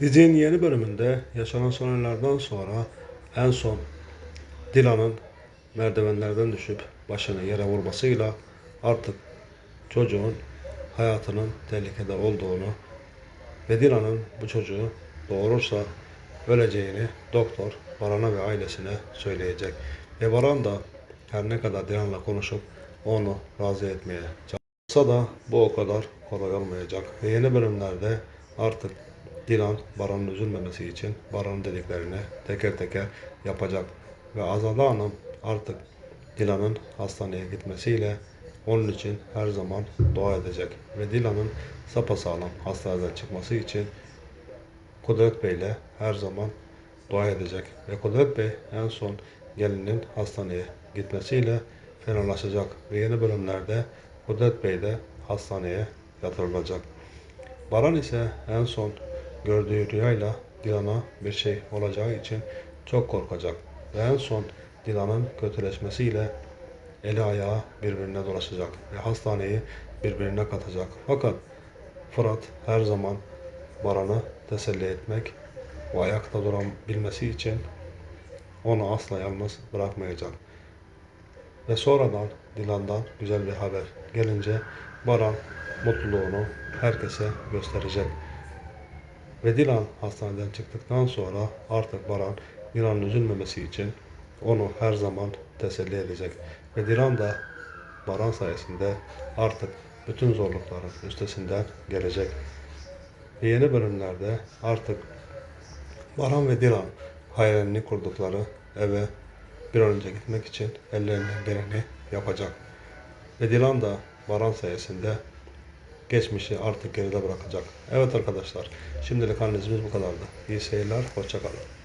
Dizinin yeni bölümünde yaşanan sonralardan sonra en son Dilan'ın merdivenlerden düşüp başını yere vurmasıyla artık çocuğun hayatının tehlikede olduğunu ve Dilan'ın bu çocuğu doğurursa öleceğini doktor Baran'a ve ailesine söyleyecek. Ve Baran da her ne kadar Dilan'la konuşup onu razı etmeye çalışsa da bu o kadar kolay olmayacak. Ve yeni bölümlerde artık Dilan Baran'ın üzülmemesi için Baran'ın dediklerini teker teker yapacak. Ve Azade Hanım artık Dilan'ın hastaneye gitmesiyle onun için her zaman dua edecek. Ve Dilan'ın sapasağlam hastaneden çıkması için Kudret Bey ile her zaman dua edecek. Ve Kudret Bey en son gelinin hastaneye gitmesiyle fenalaşacak. Ve yeni bölümlerde Kudret Bey de hastaneye yatırılacak. Baran ise en son gördüğü rüyayla Dilan'a bir şey olacağı için çok korkacak. Ve en son Dilan'ın kötüleşmesiyle eli ayağı birbirine dolaşacak ve hastaneyi birbirine katacak. Fakat Fırat her zaman Baran'ı teselli etmek ve ayakta durabilmesi için onu asla yalnız bırakmayacak. Ve sonradan Dilan'dan güzel bir haber gelince Baran mutluluğunu herkese gösterecek. Ve Dilan hastaneden çıktıktan sonra artık Baran Dilan'ın üzülmemesi için onu her zaman teselli edecek. Ve Dilan da Baran sayesinde artık bütün zorlukların üstesinden gelecek. Ve yeni bölümlerde artık Baran ve Dilan hayalini kurdukları eve bir an önce gitmek için ellerinden geleni yapacak. Ve Dilan da Baran sayesinde geçmişi artık geride bırakacak. Evet arkadaşlar, şimdilik analizimiz bu kadardı. İyi seyirler, hoşçakalın.